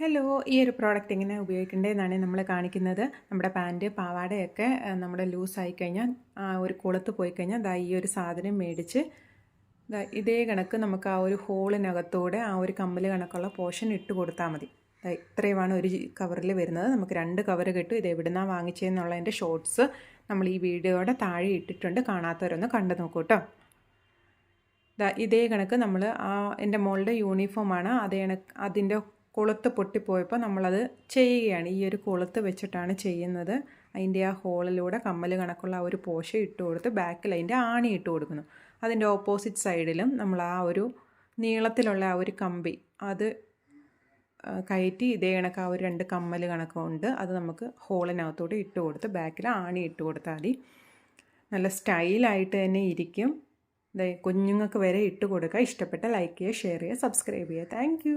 Hello ഈ ഒരു product എങ്ങനെ ഉപയോഗിക്കേണ്ടതെന്നാണ് നമ്മൾ കാണിക്കുന്നത്. നമ്മുടെ പാന്റ് പാവാടയൊക്കെ നമ്മുടെ ലൂസായി കഴിഞ്ഞാൽ ആ ഒരു കുളത്ത് പോയി കഴിഞ്ഞാൽ ദാ ഈ ഒരു സാധനം മേടിച്ച് ദാ ഇതേ കണക്ക് നമുക്ക് ആ ഒരു ഹോളിനകത്തൂടെ ആ ഒരു കമ്മൽ കണക്കുള്ള പോർഷൻ ഇട്ട് കൊടുത്താൽ മതി. ഇത്രയുമാണ് ഒരു കവറിൽ വരുന്നത്. നമുക്ക് രണ്ട് കവർ കിട്ടും. ഇത് എവിടുന്നാണ് വാങ്ങിച്ചതെന്നുള്ളതിന്റെ ഷോർട്സ് നമ്മൾ ഈ വീഡിയോയുടെ താഴെ ഇട്ടിട്ടുണ്ട്. കാണാത്തവരൊന്ന് കണ്ടു നോക്കൂ കേട്ടോ ഇതേ കണക്ക് നമ്മൾ ആ എന്റെ മോളുടെ യൂണിഫോമാണ് അതേ കണക്ക് അതിന്റെ കുളത്ത് പൊട്ടിപ്പോയപ്പോൾ നമ്മളത് ചെയ്യുകയാണ്. ഈ ഒരു കുളത്ത് വെച്ചിട്ടാണ് ചെയ്യുന്നത്. അതിന്റെ ആ ഹോളിലൂടെ കമ്മൽ കണക്കുള്ള ആ ഒരു പോഷ ഇട്ട് കൊടുത്ത് ബാക്കിൽ അതിന്റെ ആണി ഇട്ട് കൊടുക്കുന്നു. അതിന്റെ ഓപ്പോസിറ്റ് സൈഡിലും നമ്മൾ ആ ഒരു നീളത്തിലുള്ള ആ ഒരു കമ്പി അത് കയറ്റി ഇതേ കണക്ക് ആ ഒരു രണ്ട് കമ്മൽ കണക്കുണ്ട്. അത് നമുക്ക് ഹോളിനകത്തോട്ട് ഇട്ട് കൊടുത്ത് ബാക്കിൽ ആണി ഇട്ട് കൊടുത്താൽ മതി. നല്ല സ്റ്റൈലായിട്ട് തന്നെ ഇരിക്കും. കുഞ്ഞുങ്ങൾക്ക് വരെ ഇട്ട് കൊടുക്കുക. ഇഷ്ടപ്പെട്ട ലൈക്ക് ചെയ്യുക ഷെയർ ചെയ്യുക സബ്സ്ക്രൈബ് ചെയ്യുക. താങ്ക്